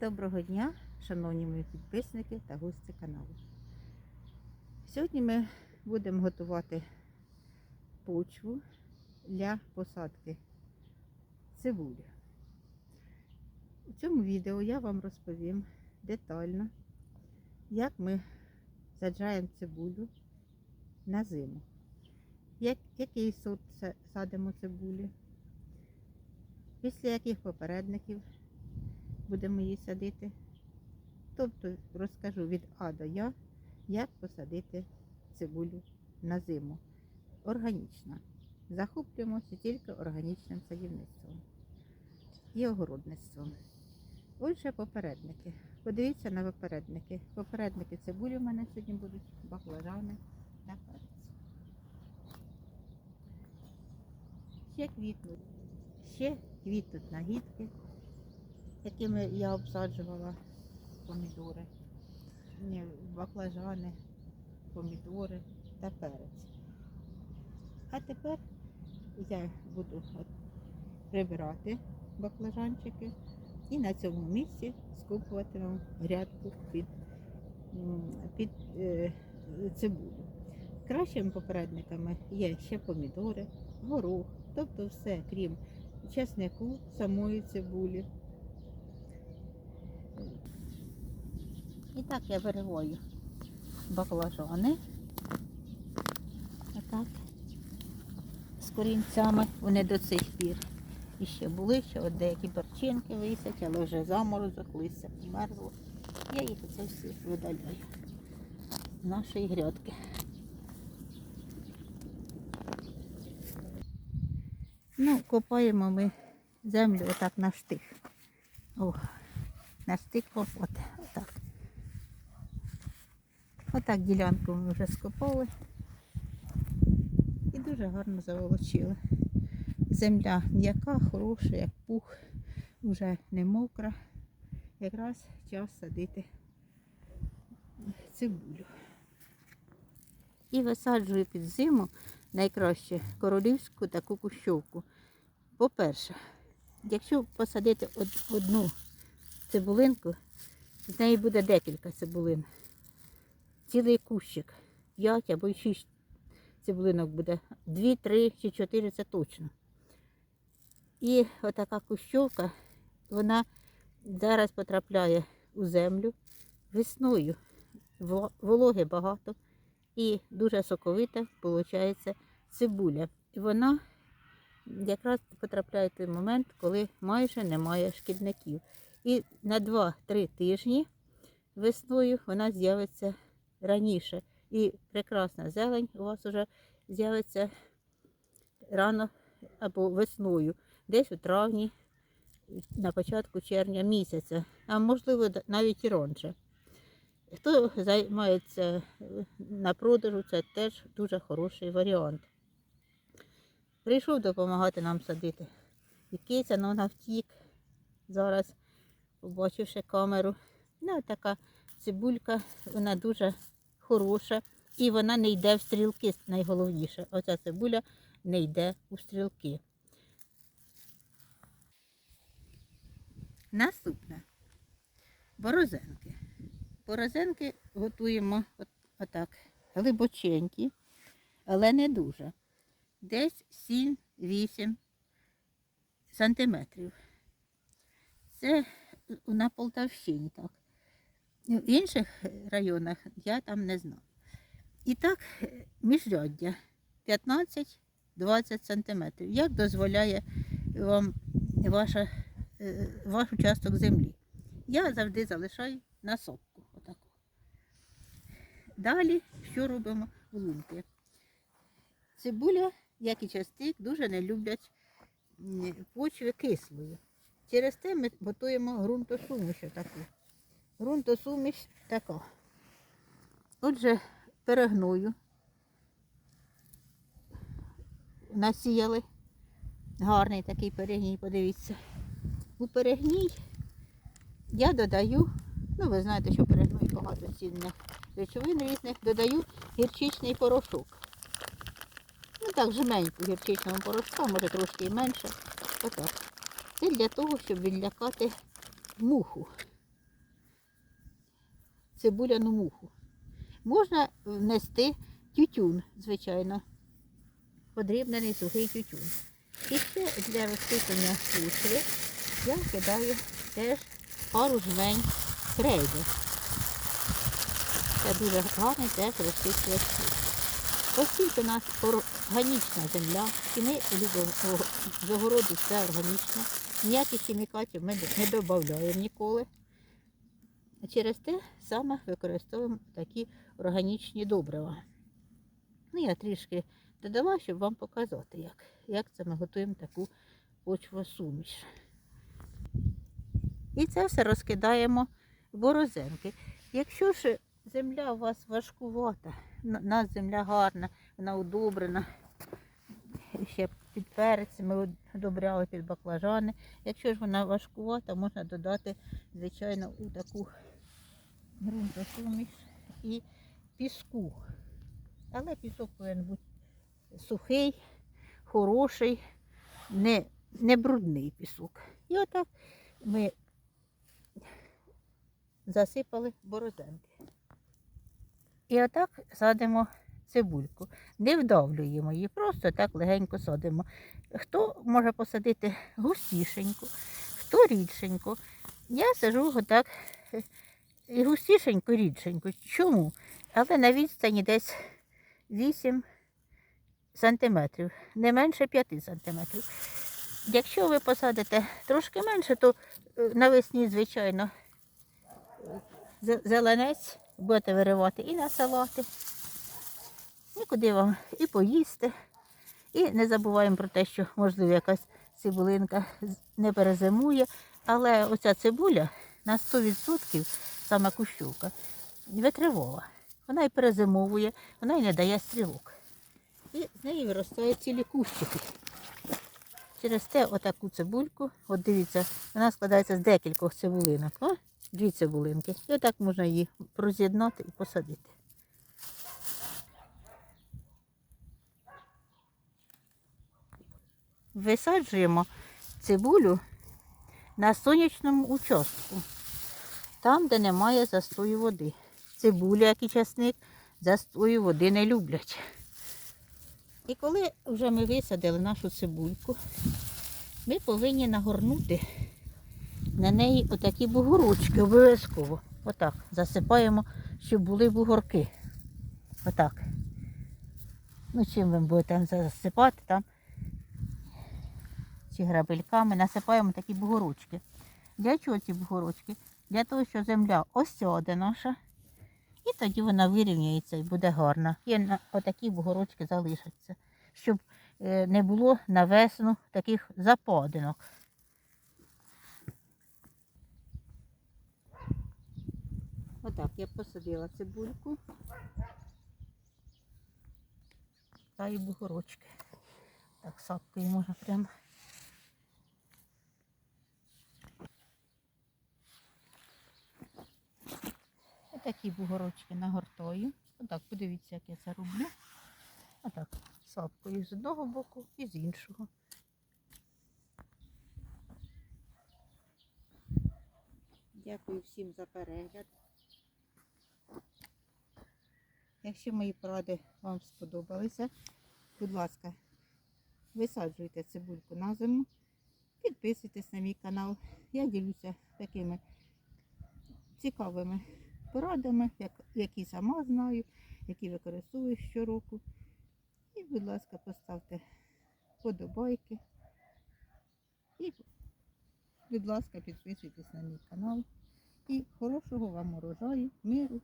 Доброго дня, шановні мої підписники та гості каналу. Сьогодні ми будемо готувати почву для посадки цибулі. У цьому відео я вам розповім детально, як ми саджаємо цибулю на зиму. Як, який сорт садимо цибулі, після яких попередників будемо її садити. Тобто розкажу від А до Я, як посадити цибулю на зиму. Органічно. Захоплюємося тільки органічним садівництвом і огородництвом. Отже, попередники. Подивіться на попередники. Попередники цибулі в мене сьогодні будуть баклажани та перець. Ще квітнуть. Ще квітнуть нагідки якими я обсаджувала помідори, ні, баклажани, помідори та перець. А тепер я буду прибирати баклажанчики і на цьому місці скупувати вам грядку під, під е, цибулю. Кращими попередниками є ще помідори, горох, тобто все, крім чеснику, самої цибулі. І так я вириваю баклажани. Отак. З корінцями. Вони до цих пір. І ще були, ще от деякі перчинки висять, але вже заморозок, листя померзло. Я їх оце всі видаляю з нашої грядки. Ну, копаємо ми землю отак на штих. О, на штик от, отак. Отак ділянку ми вже скопали і дуже гарно заволочили. Земля м'яка, хороша, як пух, вже не мокра. Якраз час садити цибулю. І висаджую під зиму найкраще королівську таку кущовку. По-перше, якщо посадити одну цибулинку, з неї буде декілька цибулин. Цілий кущик. 5 або 6 цибулинок буде. 2, 3 чи 4 це точно. І отака кущовка, вона зараз потрапляє у землю весною. Вологи багато і дуже соковита виходить цибуля. І вона якраз потрапляє в той момент, коли майже немає шкідників. І на 2-3 тижні весною вона з'явиться раніше. І прекрасна зелень у вас вже з'явиться рано або весною, десь у травні, на початку червня місяця, а можливо навіть і раніше. Хто займається е, на продажу, це теж дуже хороший варіант. Прийшов допомагати нам садити. І киця, ну вона втік зараз, побачивши камеру. Ну, така цибулька, вона дуже хороша і вона не йде в стрілки, найголовніше. Оця цибуля не йде у стрілки. Наступне. Борозенки. Борозенки готуємо от, отак, глибоченькі, але не дуже. Десь 7-8 сантиметрів. Це на Полтавщині так. В інших районах я там не знав. І так, е, міжряддя 15-20 сантиметрів. Як дозволяє вам ваша, е, ваш участок землі? Я завжди залишаю на сопку. Отаку. Далі що робимо в лунки? Цибуля, як і частик, дуже не люблять почви кислою. Через те ми готуємо ґрунтосуміш таку. Грунтосуміш така. Отже, перегною. Насіяли. Гарний такий перегній, подивіться. У перегній я додаю, ну ви знаєте, що перегній багато цінних речовин різних, додаю гірчичний порошок. Ну так, жменьку гірчичного порошка, може трошки і менше. Отак. Це для того, щоб відлякати муху. цибуляну муху. Можна внести тютюн, звичайно, подрібнений сухий тютюн. І ще для розпитання кучери я кидаю теж пару жмень крейди. Це дуже гарний теж кучери. Оскільки у нас органічна земля, і ми любимо о, з все органічне, ніяких хімікатів ми не додаємо ніколи. Через те саме використовуємо такі органічні добрива. Ну, я трішки додала, щоб вам показати, як, як це ми готуємо таку почвосуміш. І це все розкидаємо в борозенки. Якщо ж земля у вас важкувата, у нас земля гарна, вона удобрена, ще під перець ми одобряли під баклажани. Якщо ж вона важкувата, можна додати, звичайно, у таку ґрунтосуміш і піску. Але пісок повинен бути сухий, хороший, не, не брудний пісок. І отак ми засипали борозенки. І отак садимо цибульку. Не вдавлюємо її, просто так легенько садимо. Хто може посадити густішеньку, хто рідшенько. Я сажу отак і густішенько, рідшенько. Чому? Але на відстані десь 8 сантиметрів, не менше 5 сантиметрів. Якщо ви посадите трошки менше, то е, навесні, звичайно, зеленець будете виривати і на салати, і куди вам і поїсти. І не забуваємо про те, що, можливо, якась цибулинка не перезимує, але оця цибуля на 100% саме кущовка витривова. Вона і перезимовує, вона і не дає стрілок. І з неї виростають цілі кущики. Через те отаку цибульку, от дивіться, вона складається з декількох цибулинок. О, дві цибулинки. І отак можна її роз'єднати і посадити. Висаджуємо цибулю на сонячному участку, там, де немає застою води. Цибуля, як і часник, застою води не люблять. І коли вже ми висадили нашу цибульку, ми повинні нагорнути на неї отакі бугорочки обов'язково. Отак. Засипаємо, щоб були бугорки. Отак. Ну, чим ви будете засипати там чи грабельками, насипаємо такі бугорочки. Для чого ці бугорочки? Для того, що земля осяде наша, і тоді вона вирівняється і буде гарна. І отакі бугорочки залишаться, щоб е, не було на весну таких западинок. Отак я посадила цибульку та і бугорочки. Так, сапкою можна прямо. Отакі бугорочки нагортаю. Отак, подивіться, як я це роблю. Отак, сапкою з одного боку і з іншого. Дякую всім за перегляд. Якщо мої поради вам сподобалися, будь ласка, висаджуйте цибульку на зиму, підписуйтесь на мій канал. Я ділюся такими цікавими порадами, як, які сама знаю, які використовую щороку. І, будь ласка, поставте подобайки. І, будь ласка, підписуйтесь на мій канал. І хорошого вам урожаю, миру